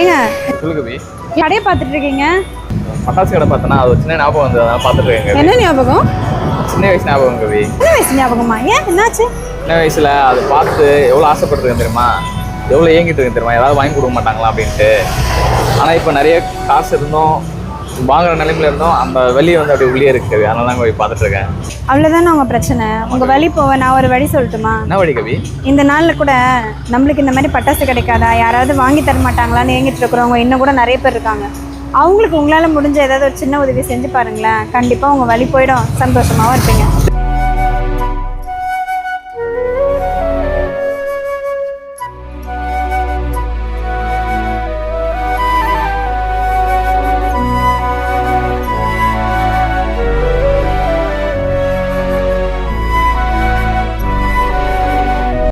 ஏங்க? சொல்லு கவி. கடையை பார்த்துட்டு இருக்கீங்க? பட்டாசு கடை பார்த்தனா அது சின்ன ஞாபகம் வந்து அதான் பார்த்துட்டு இருக்கேன் கவி. என்ன ஞாபகம்? சின்ன வயசு ஞாபகம் கவி. என்ன வயசு ஞாபகமா? ஏன்? என்னாச்சு? சின்ன வயசுல அதை பார்த்து எவ்வளோ ஆசைப்பட்டிருக்கேன் தெரியுமா? எவ்வளோ ஏங்கிட்டு இருக்கேன் தெரியுமா? ஏதாவது வாங்கி கொடுக்க மாட்டாங்களா அப்படின்ட்டு. ஆனால் இப்போ நிறைய காசு இருந்தும் வாங்குற நிலைமையில இருந்தும். அந்த வெளியே வந்து அப்படி உள்ளே இருக்கு கவி அதனால தான் போய் பார்த்துட்டு இருக்கேன். அவ்வளோதானே உங்க பிரச்சனை? உங்க வழி போவ நான் ஒரு வழி சொல்லட்டுமா? என்ன வழி கவி? இந்த நாள்ல கூட நம்மளுக்கு இந்த மாதிரி பட்டாசு கிடைக்காதா? யாராவது வாங்கி தர மாட்டாங்களான்னு ஏங்கிட்டு இருக்கிறவங்க இன்னும் கூட நிறைய பேர் இருக்காங்க. அவங்களுக்கு உங்களால முடிஞ்ச ஏதாவது ஒரு சின்ன உதவி செஞ்சு பாருங்களேன். கண்டிப்பா உங்க வழி போயிடும். சந்தோஷமாவும் இருப்பீங்க.